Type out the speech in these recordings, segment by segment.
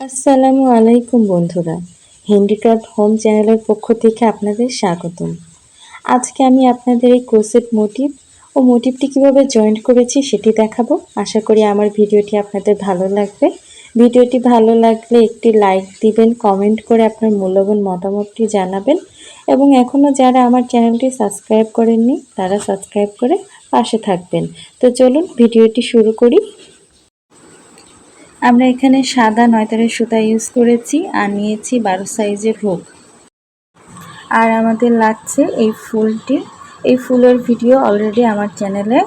আসসালামু আলাইকুম বন্ধুরা। হ্যান্ডিক্রাফট হোম চ্যানেলের পক্ষ থেকে আপনাদের স্বাগতম। আজকে আমি আপনাদের এই ক্রোসেট মোটিভ ও মোটিভটি কীভাবে জয়েন্ট করেছি সেটি দেখাবো। আশা করি আমার ভিডিওটি আপনাদের ভালো লাগবে। ভিডিওটি ভালো লাগলে একটি লাইক দিবেন কমেন্ট করে আপনার মূল্যবান মতামতটি জানাবেন এবং এখনও যারা আমার চ্যানেলটি সাবস্ক্রাইব করেননি, তারা সাবস্ক্রাইব করে পাশে থাকবেন। তো চলুন ভিডিওটি শুরু করি। আমরা এখানে সাদা নয়তারের সুতা ইউজ করেছি আর নিয়েছি বারো সাইজের হুক আর আমাদের লাগছে এই ফুলটি। এই ফুলের ভিডিও অলরেডি আমার চ্যানেলে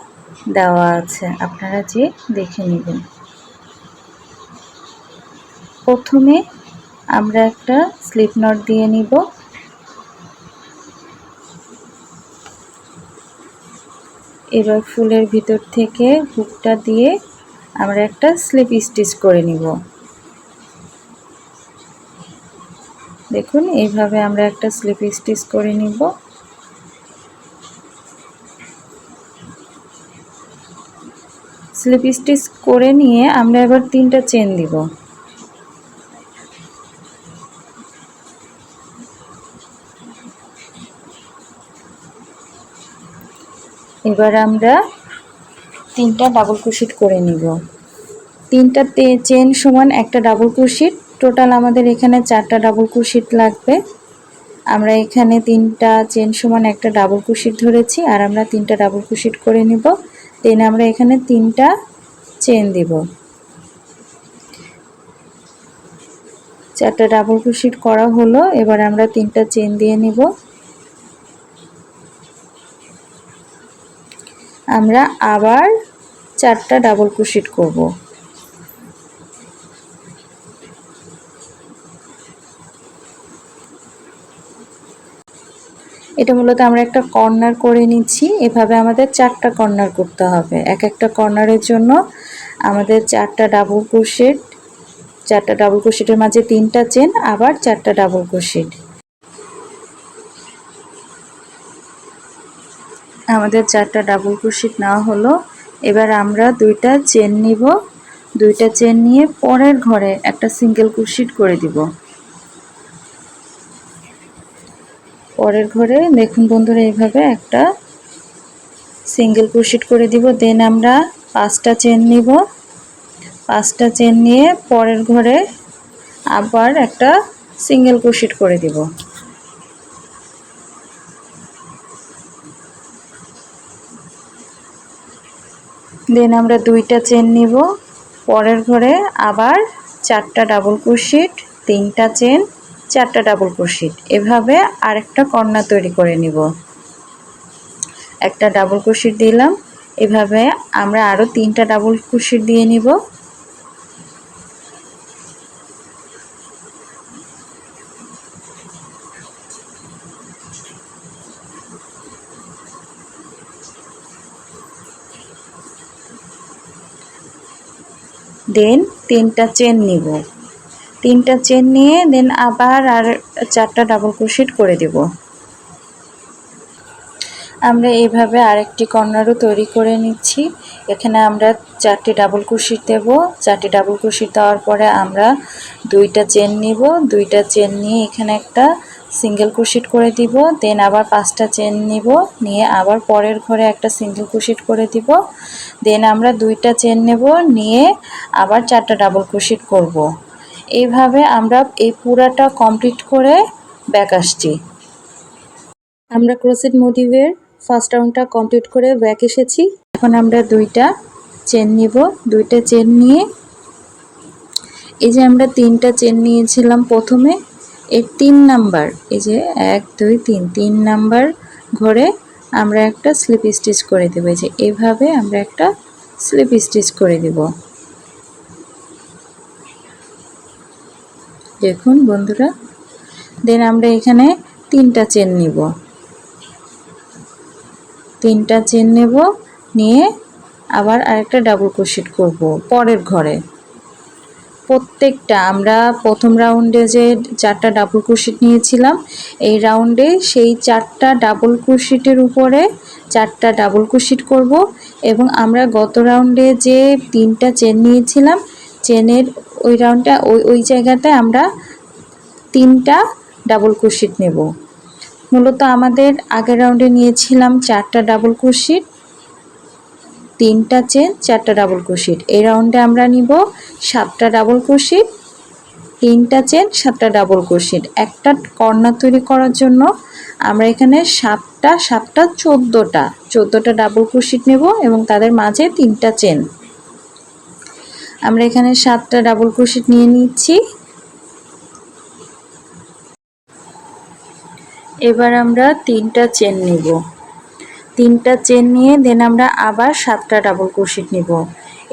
দেওয়া আছে। আপনারা যে দেখে নেবেন। প্রথমে আমরা একটা স্লিপ নট দিয়ে নিব। এবার ফুলের ভিতর থেকে হুকটা দিয়ে আমরা একটা স্লিপ স্টিচ করে নিব। দেখুন, এইভাবে আমরা একটা স্লিপ স্টিচ করে নিব। স্লিপ স্টিচ করে নিয়ে আমরা এবার তিনটা চেন দিব। এবার আমরা তিনটা ডাবল ক্রোশেট করে নিব। তিনটা চেন সমান একটা ডাবল ক্রোশেট টোটাল আমাদের এখানে চারটা ডাবল ক্রোশেট লাগবে। আমরা এখানে তিনটা চেন সমান একটা ডাবল ক্রোশেট ধরেছি আর আমরা তিনটা ডাবল ক্রোশেট করে নিব। দেন আমরা এখানে তিনটা চেন দিব। চারটা ডাবল ক্রোশেট করা হলো, এবার আমরা তিনটা চেন দিয়ে নিব। আমরা আবার চারটা ডাবল ক্রোশেট করব। এটা মূলত আমরা একটা কর্নার করে নিচ্ছি। এভাবে আমাদের চারটা কর্নার করতে হবে। এক একটা কর্নারের জন্য আমাদের চারটা ডাবল ক্রোশেট চারটা ডাবল ক্রোশেটের মাঝে তিনটা চেন আবার চারটা ডাবল ক্রোশেট আমাদের চারটা ডাবল ক্রোশেট নেওয়া হলো। এবার আমরা দুইটা চেন নিব। দুইটা চেন নিয়ে পরের ঘরে একটা সিঙ্গেল ক্রোশেট করে দিব। পরের ঘরে দেখুন বন্ধুরা, এইভাবে একটা সিঙ্গেল ক্রোশেট করে দিব। দেন আমরা পাঁচটা চেন নিব। পাঁচটা চেন নিয়ে পরের ঘরে আবার একটা সিঙ্গেল ক্রোশেট করে দিব। দেন আমরা দুইটা চেন নিব। পরের ঘরে আবার চারটা ডাবল কুশিট তিনটা চেন চারটা ডাবল কুশিট এভাবে আরেকটা কর্নার তৈরি করে নিব। একটা ডাবল কুশিট দিলাম। এভাবে আমরা আরও তিনটা ডাবল কুশিট দিয়ে নিব। দেন তিনটা চেন নিব। তিনটা চেন নিয়ে দেন আবার আর চারটা ডাবল ক্রোশেট করে দেব। আমরা এইভাবে আরেকটি কর্নারও তৈরি করে নিচ্ছি। এখানে আমরা চারটি ডাবল ক্রোশেট দেব। চারটি ডাবল ক্রোশেট দেওয়ার পরে আমরা দুইটা চেন নিব। দুইটা চেন নিয়ে এখানে একটা সিঙ্গেল ক্রোশেট করে দিব, দেন আবার পাঁচটা চেন নিব, নিয়ে আবার পরের ঘরে একটা সিঙ্গেল ক্রোশেট করে দিব, দেন আমরা দুইটা চেন নেব, নিয়ে আবার চারটা ডাবল ক্রোশেট করব। এইভাবে আমরা এই পুরাটা কমপ্লিট করে ব্যাক আসছি আমরা ক্রোসেট মোটিভের ফার্স্ট রাউন্ডটা কমপ্লিট করে ব্যাক এসেছি এখন আমরা দুইটা চেন নিব, দুইটা চেন নিয়ে এই যে আমরা তিনটা চেন নিয়েছিলাম প্রথমে এর তিন নাম্বার, এই যে এক, দুই, তিন তিন নাম্বার ঘরে আমরা একটা স্লিপ স্টিচ করে দেবো, এই যে এভাবে আমরা একটা স্লিপ স্টিচ করে দেব। দেখুন বন্ধুরা দেন আমরা এখানে তিনটা চেন নিব। তিনটা চেন নেব, নিয়ে আবার আরেকটা ডাবল ক্রোশেট করব পরের ঘরে। প্রত্যেকটা, আমরা প্রথম রাউন্ডে যে চারটা ডাবল ক্রোশেট নিয়েছিলাম, এই রাউন্ডে সেই চারটা ডাবল ক্রোশেটের উপরে চারটা ডাবল ক্রোশেট করব এবং আমরা গত রাউন্ডে যে তিনটা চেন নিয়েছিলাম চেনের ওই রাউন্ডটা ওই ওই জায়গাতে আমরা তিনটা ডাবল ক্রোশেট নেব। মূলত আমাদের আগের রাউন্ডে নিয়েছিলাম চারটা ডাবল ক্রোশেট তিনটা চেন চারটা ডাবল ক্রোশেট এই রাউন্ডে আমরা নিব সাতটা ডাবল ক্রোশেট তিনটা চেন সাতটা ডাবল ক্রোশেট একটা কর্নার তৈরি করার জন্য আমরা এখানে সাতটা সাতটা, চোদ্দোটা চোদ্দোটা ডাবল ক্রোশেট নেব এবং তাদের মাঝে তিনটা চেন আমরা এখানে সাতটা ডাবল ক্রোশেট নিয়ে নিচ্ছি। এবার আমরা তিনটা চেন নিব। তিনটা চেন নিয়ে দেন আমরা আবার সাতটা ডাবল ক্রোশেট নিব।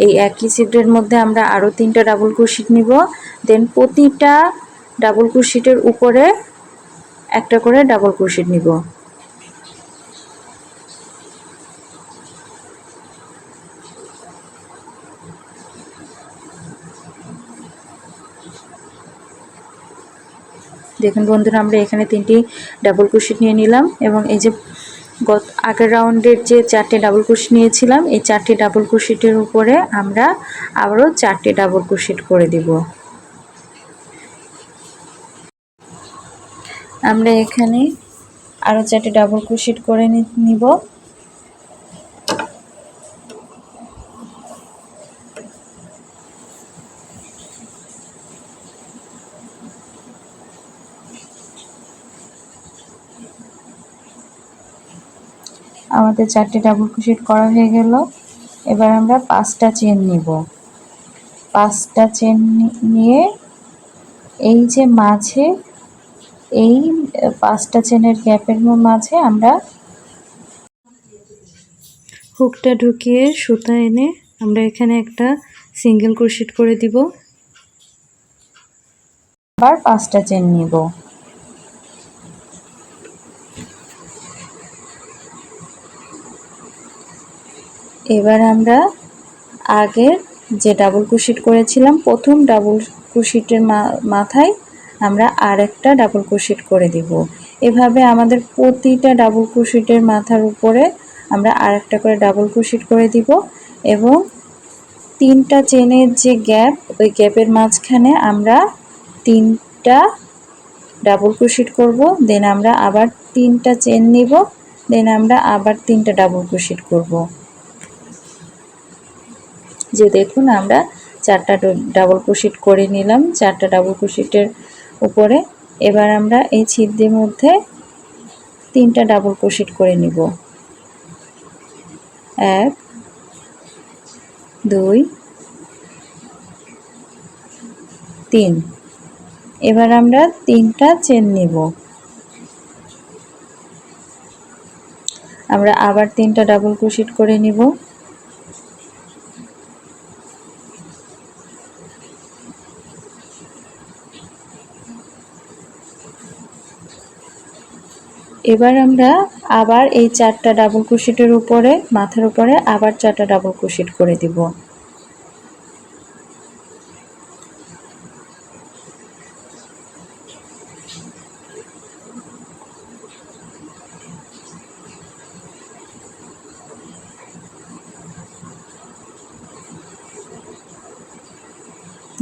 এই একই সিটের মধ্যে আমরা আরও তিনটা ডাবল ক্রোশেট নিব। দেন প্রতিটা ডাবল ক্রোশেটের উপরে একটা করে ডাবল ক্রোশেট নিব। দেখুন বন্ধুরা, আমরা এখানে তিনটি ডাবল ক্রোশেট নিয়ে নিলাম এবং এই যে গত আগের রাউন্ডের যে চারটে ডাবল কুশি নিয়েছিলাম, এই চারটে ডাবল কুশিটের উপরে আমরা আবারও চারটে ডাবল কুশিট করে দিব। আমরা এখানে আরও চারটে ডাবল কুশিট করে নিব। আমাদের চারটে ডাবল ক্রোশেট করা হয়ে গেল। এবার আমরা পাঁচটা চেন নিব। পাঁচটা চেন নিয়ে এই যে মাঝে, এই পাঁচটা চেনের গ্যাপের মাঝে আমরা হুকটা ঢুকিয়ে সুতা এনে আমরা এখানে একটা সিঙ্গেল ক্রোশেট করে দিব। আবার পাঁচটা চেন নিব। এবার আমরা আগের যে ডাবল কুশিট করেছিলাম, প্রথম ডাবল ক্রোশেটের মাথায় আমরা আর একটা ডাবল ক্রোশেট করে দিব। এভাবে আমাদের প্রতিটা ডাবল কুশিটের মাথার উপরে আমরা আর একটা করে ডাবল কুশিট করে দিব এবং তিনটা চেনের যে গ্যাপ ওই গ্যাপের মাঝখানে আমরা তিনটা ডাবল ক্রোশেট করব দেন আমরা আবার তিনটা চেন নিব দেন আমরা আবার তিনটা ডাবল ক্রোশেট করব। যে দেখুন আমরা চারটা ডাবল ক্রোশেট করে নিলাম, চারটা ডাবল ক্রোশেটের উপরে। এবার আমরা এই ছিদ্রের মধ্যে তিনটা ডাবল ক্রোশেট করে নিব। এক, দুই, তিন। এবার আমরা তিনটা চেন নিব। আমরা আবার তিনটা ডাবল ক্রোশেট করে নিব। এবার আমরা আবার এই চারটা ডাবল ক্রোশেটের উপরে, মাথার উপরে আবার চারটা ডাবল ক্রোশেট করে দিব।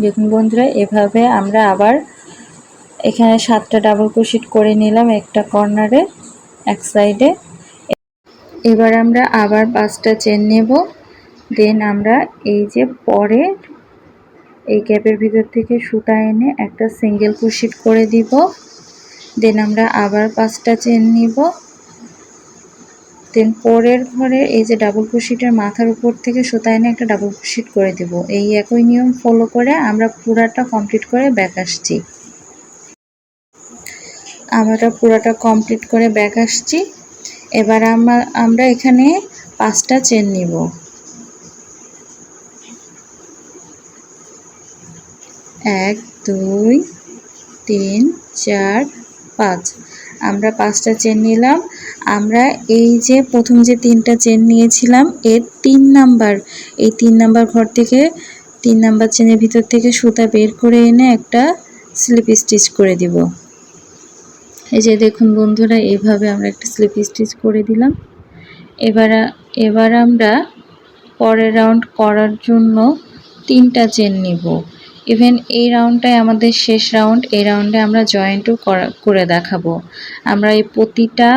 দেখুন বন্ধুরা, এভাবে আমরা আবার এখানে সাতটা ডাবল ক্রোশেট করে নিলাম, একটা কর্নারে এক সাইডে এবার আমরা আবার পাঁচটা চেন নেব। দেন আমরা এই যে পরে এই ক্যাপের ভিতর থেকে সুতা এনে একটা সিঙ্গেল ক্রোশেট করে দিব। দেন আমরা আবার পাঁচটা চেন নিব। দেন পরের ঘরে এই যে ডাবল ক্রোশেটের মাথার উপর থেকে সুতা এনে একটা ডাবল ক্রোশেট করে দেব। এই একই নিয়ম ফলো করে আমরা পুরাটা কমপ্লিট করে ব্যাক আসছি। আমরা পুরোটা কমপ্লিট করে ব্যাক আসছি। এবার আমরা আমরা এখানে পাঁচটা চেন নিব। এক, দুই, তিন, চার, পাঁচ। আমরা পাঁচটা চেন নিলাম। আমরা এই যে প্রথম যে তিনটা চেন নিয়েছিলাম, এর তিন নাম্বার এই তিন নাম্বার ঘর থেকে তিন নাম্বার চেনের ভিতর থেকে সুতা বের করে এনে একটা স্লিপ স্টিচ করে দিব। এই যে দেখুন বন্ধুরা এইভাবে আমরা একটা স্লিপ স্টিচ করে দিলাম। এবার এবার আমরা পরের রাউন্ড করার জন্য তিনটা চেন নিব। ইভেন এই রাউন্ডটাই আমাদের শেষ রাউন্ড এই রাউন্ডে আমরা জয়েন্টও করে দেখাবো। আমরা এই প্রতিটা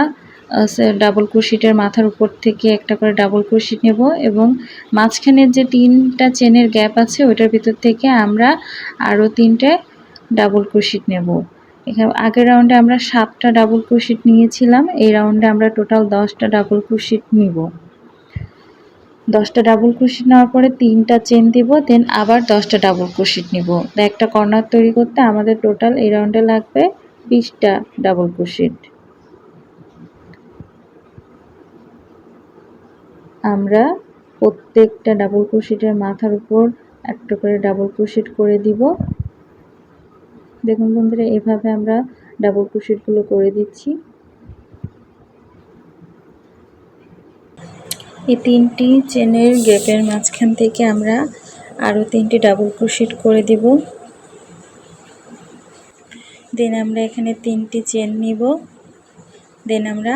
ডাবল ক্রোশিটের মাথার উপর থেকে একটা করে ডাবল ক্রোশিট নেব এবং মাঝখানের যে তিনটা চেনের গ্যাপ আছে, ওইটার ভিতর থেকে আমরা আরও তিনটে ডাবল ক্রোশিট নেব। এখানে আগের রাউন্ডে আমরা সাতটা ডাবল ক্রোশিট নিয়েছিলাম, এই রাউন্ডে আমরা টোটাল দশটা ডাবল ক্রোশিট নিব। দশটা ডাবল ক্রোশিট নেওয়ার পরে তিনটা চেন দিব দেন আবার দশটা ডাবল ক্রোশিট নিব। একটা কর্নার তৈরি করতে আমাদের টোটাল এই রাউন্ডে লাগবে বিশটা ডাবল ক্রোশিট আমরা প্রত্যেকটা ডাবল ক্রোশিটের মাথার উপর একটা করে ডাবল ক্রোশিট করে দিব। দেখুন বন্ধুরা, এভাবে আমরা ডাবল ক্রোশিটগুলো করে দিচ্ছি। এই তিনটি চেনের গ্যাপের মাঝখান থেকে আমরা আরও তিনটি ডাবল ক্রোশিট করে দিব। দেন আমরা এখানে তিনটি চেন নিব। দেন আমরা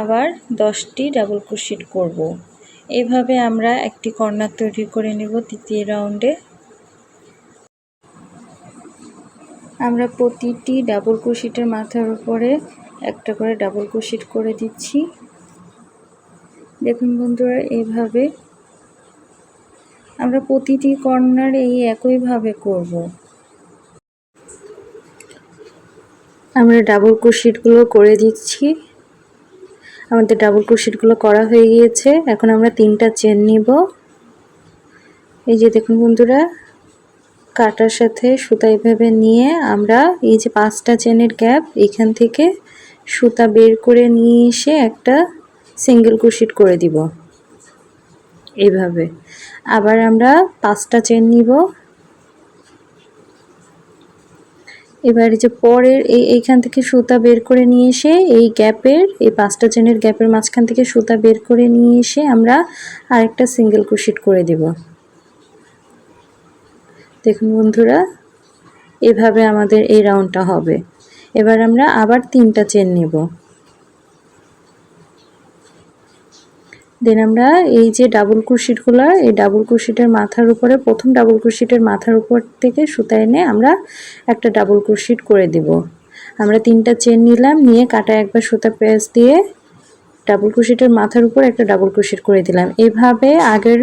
আবার দশটি ডাবল ক্রোশিট করব। এভাবে আমরা একটি কর্নার তৈরি করে নেব তৃতীয় রাউন্ডে আমরা প্রতিটি ডাবল ক্রোশিটের মাথার উপরে একটা করে ডাবল ক্রোশিট করে দিচ্ছি। দেখুন বন্ধুরা এইভাবে আমরা প্রতিটি কর্নার এই একইভাবে করব। আমরা ডাবল ক্রোশিটগুলো করে দিচ্ছি। আমাদের ডাবল ক্রোশিটগুলো করা হয়ে গিয়েছে। এখন আমরা তিনটা চেন নিব। এই যে দেখুন বন্ধুরা কাটার সাথে সুতা এভাবে নিয়ে আমরা এই যে পাঁচটা চেনের গ্যাপ, এখান থেকে সুতা বের করে নিয়ে এসে একটা সিঙ্গেল ক্রোশিট করে দিব। এইভাবে আবার আমরা পাঁচটা চেন নিব। এবার যে পরের এই, এইখান থেকে সুতা বের করে নিয়ে এসে এই গ্যাপের, এই পাঁচটা চেনের গ্যাপের মাঝখান থেকে সুতা বের করে নিয়ে এসে আমরা আরেকটা সিঙ্গেল ক্রোশিট করে দেব। দেখুন বন্ধুরা, এভাবে আমাদের এই রাউন্ডটা হবে। এবার আমরা আবার তিনটা চেন নেব। দেন আমরা এই যে ডাবল ক্রুশিটগুলো এই ডাবল ক্রুশিটের মাথার উপরে, প্রথম ডাবল ক্রুশিটের মাথার উপর থেকে সুতা এনে আমরা একটা ডাবল ক্রুশিট করে দিব। আমরা তিনটা চেন নিলাম, নিয়ে কাটা একবার সুতা প্রেস দিয়ে ডাবল ক্রুশিটের মাথার উপর একটা ডাবল ক্রুশিট করে দিলাম। এভাবে আগের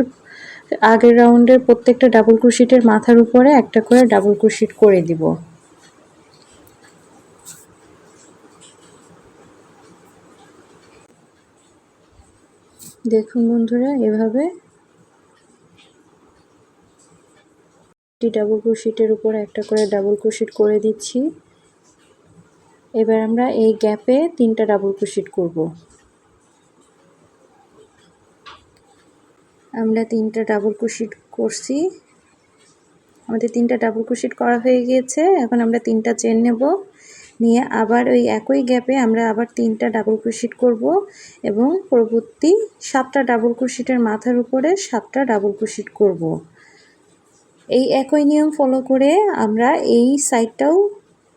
আগের রাউন্ডের প্রত্যেকটা ডাবল ক্রুশিটের মাথার উপরে একটা করে ডাবল ক্রুশিট করে দিব। দেখুন বন্ধুরা, এভাবে ডাবল ক্রোশিটের উপর একটা করে ডাবল ক্রোশিট করে দিচ্ছি। এবার আমরা এই গ্যাপে তিনটা ডাবল ক্রোশিট করব। আমরা তিনটা ডাবল ক্রোশিট করছি। আমাদের তিনটা ডাবল ক্রোশিট করা হয়ে গিয়েছে। এখন আমরা তিনটা চেন নেব। নিয়ে আবার ওই একই গ্যাপে আমরা আবার তিনটা ডাবল ক্রোশিট করব এবং পরবর্তী সাতটা ডাবল ক্রোশিটের মাথার উপরে সাতটা ডাবল ক্রোশিট করব। এই একই নিয়ম ফলো করে আমরা এই সাইডটাও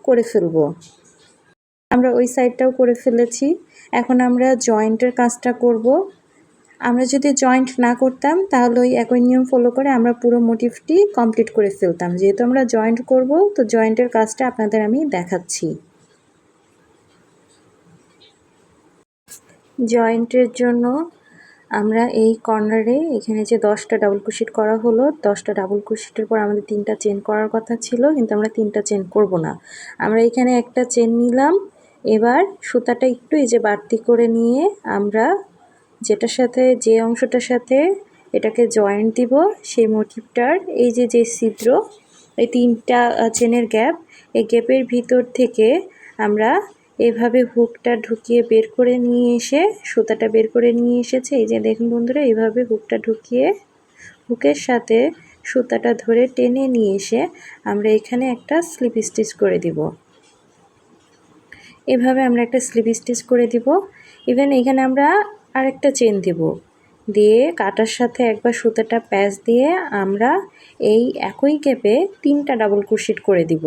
করে ফেলব। আমরা ওই সাইডটাও করে ফেলেছি। এখন আমরা জয়েন্টের কাজটা করব। আমরা যদি জয়েন্ট না করতাম, তাহলে ওই একই নিয়ম ফলো করে আমরা পুরো মোটিভটি কমপ্লিট করে ফেলতাম। যেহেতু আমরা জয়েন্ট করব, তো জয়েন্টের কাজটা আপনাদের আমি দেখাচ্ছি। জয়েন্টের জন্য আমরা এই কর্নারে এখানে যে দশটা ডাবল কুশিট করা হলো, দশটা ডাবল কুশিটের পর আমাদের তিনটা চেন করার কথা ছিল, কিন্তু আমরা তিনটা চেন করব না। আমরা এখানে একটা চেন নিলাম, এবার সুতাটা একটু এই যে বাড়তি করে নিয়ে আমরা যেটার সাথে, যে অংশটার সাথে এটাকে জয়েন্ট দিব, সেই মোটিভটার এই যে যে ছিদ্র, এই তিনটা চেনের গ্যাপ এই গ্যাপের ভিতর থেকে আমরা এভাবে হুকটা ঢুকিয়ে বের করে নিয়ে এসে, সুতাটা বের করে নিয়ে এসেছে। এই যে, দেখুন বন্ধুরা এইভাবে হুকটা ঢুকিয়ে হুকের সাথে সুতাটা ধরে টেনে নিয়ে এসে আমরা এখানে একটা স্লিপ স্টিচ করে দিব। এভাবে আমরা একটা স্লিপ স্টিচ করে দিব। ইভেন এখানে আমরা আরেকটা চেন দিব। দিয়ে কাটার সাথে একবার সুতাটা প্যাচ দিয়ে আমরা এই একই ক্যাপে তিনটা ডাবল ক্রুশিট করে দিব।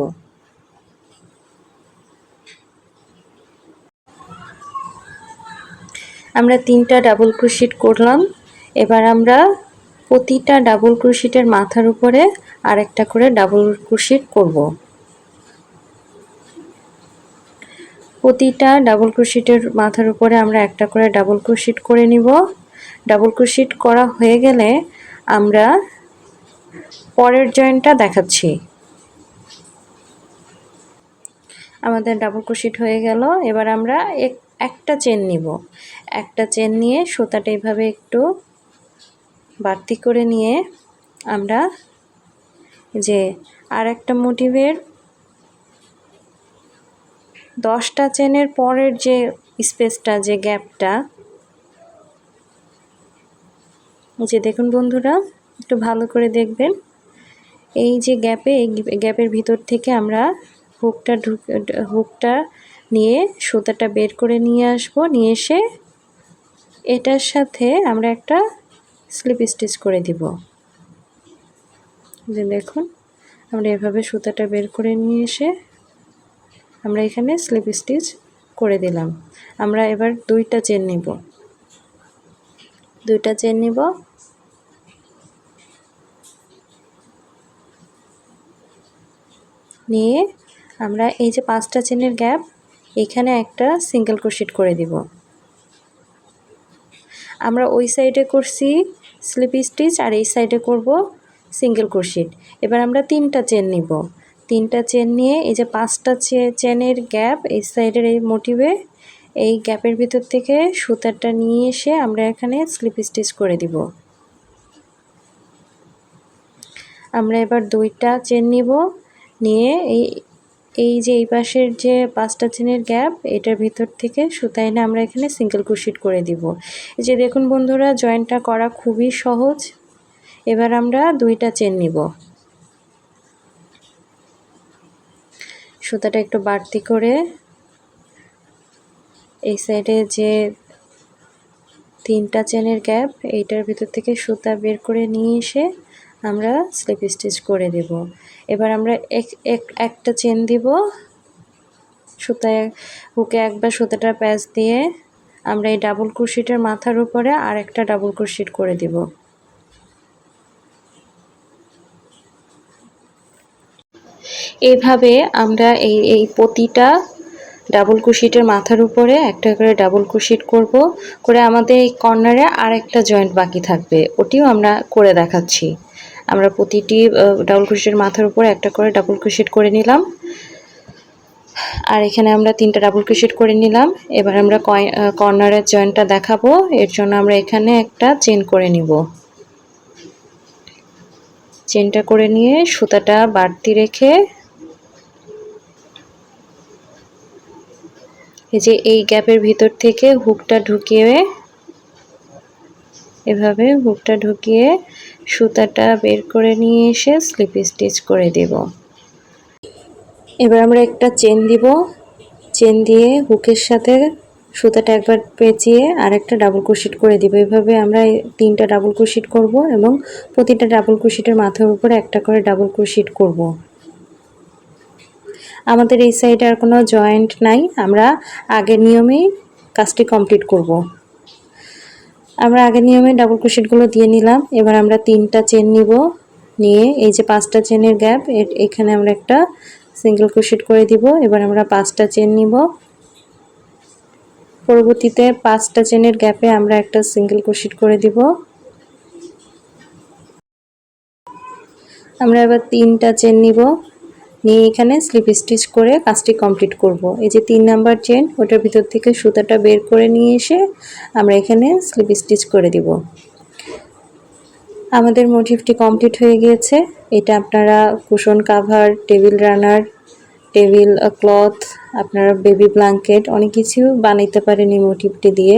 আমরা তিনটা ডাবল ক্রুশিট করলাম। এবার আমরা প্রতিটা ডাবল ক্রোশেটের মাথার উপরে আরেকটা করে ডাবল ক্রোশেট করব। প্রতিটা ডাবল ক্রোশেটের মাথার উপরে আমরা একটা করে ডাবল ক্রোশেট করে নিব। ডাবল ক্রোশেট করা হয়ে গেলে আমরা পরের জয়েন্টটা দেখাচ্ছি। আমাদের ডাবল ক্রোশেট হয়ে গেল, এবার আমরা এক, একটা চেন নিব। একটা চেন নিয়ে সুতাটা এইভাবে একটু বাড়তি করে নিয়ে আমরা যে আর একটা মোটিভের দশটা চেনের পরের যে স্পেসটা, যে গ্যাপটা যে দেখুন বন্ধুরা, একটু ভালো করে দেখবেন। এই যে গ্যাপে, এই গ্যাপের ভিতর থেকে আমরা হুকটা ঢুক, হুকটা নিয়ে সুতাটা বের করে নিয়ে আসব। নিয়ে এসে এটার সাথে আমরা একটা স্লিপ স্টিচ করে দিব। যে দেখুন, আমরা এভাবে সুতাটা বের করে নিয়ে এসে আমরা এখানে স্লিপ স্টিচ করে দিলাম। আমরা এবার দুইটা চেন নিব। দুইটা চেন নিব। নিয়ে আমরা এই যে পাঁচটা চেনের গ্যাপ এখানে একটা সিঙ্গেল ক্রোশেট করে দিব। আমরা ওই সাইডে করছি স্লিপ স্টিচ আর এই সাইডে করব সিঙ্গেল ক্রোশেট এবার আমরা তিনটা চেন নিব। তিনটা চেন নিয়ে, এই যে পাঁচটা চেনের গ্যাপ এই সাইডের এই মোটিভে এই গ্যাপের ভিতর থেকে সুতারটা নিয়ে এসে আমরা এখানে স্লিপ স্টিচ করে দিব। আমরা এবার দুইটা চেন নিব, নিয়ে এই এই যে এই পাশের যে পাঁচটা চেনের গ্যাপ এটার ভিতর থেকে সুতা এনে আমরা এখানে সিঙ্গেল ক্রোশেট করে দিব। এই যে দেখুন বন্ধুরা জয়েন্টটা করা খুবই সহজ। এবার আমরা দুইটা চেন নিব। সুতাটা একটু বাড়তি করে এই সাইডে যে তিনটা চেনের গ্যাপ এইটার ভিতর থেকে সুতা বের করে নিয়ে এসে আমরা স্লিপ স্টিচ করে দেব। এবার আমরা এক এক, একটা চেন দিব। সুতায় হুকে একবার সুতাটা প্যাচ দিয়ে আমরা এই ডাবল ক্রোশেটের মাথার উপরে আর একটা ডাবল ক্রোশেট করে দিব। এইভাবে আমরা এই এই প্রতিটা ডাবল কুশিটের মাথার উপরে একটা করে ডাবল কুশিট করব, করে আমাদের এই কর্নারে আর একটা জয়েন্ট বাকি থাকবে, ওটিও আমরা করে দেখাচ্ছি। আমরা প্রতিটি ডাবল কুশিটের মাথার উপরে একটা করে ডাবল কুশিট করে নিলাম। আর এখানে আমরা তিনটা ডাবল ক্রোশেট করে নিলাম। এবার আমরা কর্নারের জয়েন্টটা দেখাবো। এর জন্য আমরা এখানে একটা চেন করে নিব। চেনটা করে নিয়ে সুতাটা বাড়তি রেখে এই যে এই গ্যাপের ভিতর থেকে হুকটা ঢুকিয়ে এভাবে হুকটা ঢুকিয়ে সুতাটা বের করে নিয়ে এসে স্লিপ স্টিচ করে দেব। এবার আমরা একটা চেন দিব। চেন দিয়ে হুকের সাথে সুতাটা একবার পেঁচিয়ে আর একটা ডাবল কুশিট করে দিব। এভাবে আমরা তিনটা ডাবল কুশিট করব এবং প্রতিটা ডাবল কুশিটের মাথার উপরে একটা করে ডাবল কুশিট করব। আমাদের এই সাইডে আর কোনো জয়েন্ট নাই। আমরা আগের নিয়মেই কাজটি কমপ্লিট করব। আমরা আগের নিয়মে ডাবল ক্রোশেটগুলো দিয়ে নিলাম। এবার আমরা তিনটা চেন নিব। নিয়ে এই যে পাঁচটা চেনের গ্যাপ এখানে আমরা একটা সিঙ্গেল ক্রোশেট করে দিব। এবার আমরা পাঁচটা চেন নিব। পরবর্তীতে পাঁচটা চেনের গ্যাপে আমরা একটা সিঙ্গেল ক্রোশেট করে দিব। আমরা এবার তিনটা চেন নিব। নিয়ে এখানে স্লিপ স্টিচ করে কাজটি কমপ্লিট করব। এই যে তিন নাম্বার চেন ওটার ভিতর থেকে সুতাটা বের করে নিয়ে এসে আমরা এখানে স্লিপ স্টিচ করে দিব। আমাদের মোটিভটি কমপ্লিট হয়ে গিয়েছে। এটা আপনারা cushion cover table runner table cloth আপনারা বেবি ব্ল্যাঙ্কেট অনেক কিছু বানাইতে পারেন এই মোটিভটি দিয়ে।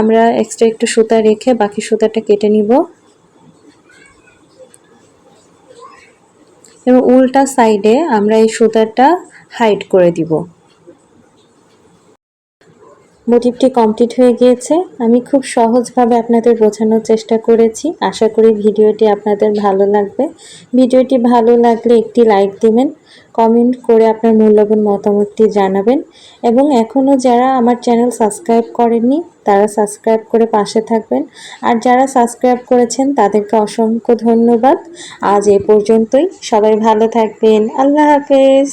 আমরা এক্সট্রা একটু সুতা রেখে বাকি সুতাটা কেটে নিব। এবং উল্টা সাইডে আমরা এই সুতাটা হাইড করে দিব। মোটিভটি কমপ্লিট হয়ে গিয়েছে। আমি খুব সহজভাবে আপনাদের বোঝানোর চেষ্টা করেছি। আশা করি ভিডিওটি আপনাদের ভালো লাগবে। ভিডিওটি ভালো লাগলে একটি লাইক দিবেন, কমেন্ট করে আপনার মূল্যবান মতামতটি জানাবেন এবং এখনও যারা আমার চ্যানেল সাবস্ক্রাইব করেননি, তারা সাবস্ক্রাইব করে পাশে থাকবেন। আর যারা সাবস্ক্রাইব করেছেন, তাদেরকে অসংখ্য ধন্যবাদ। আজ এ পর্যন্তই। সবাই ভালো থাকবেন। আল্লাহ হাফেজ।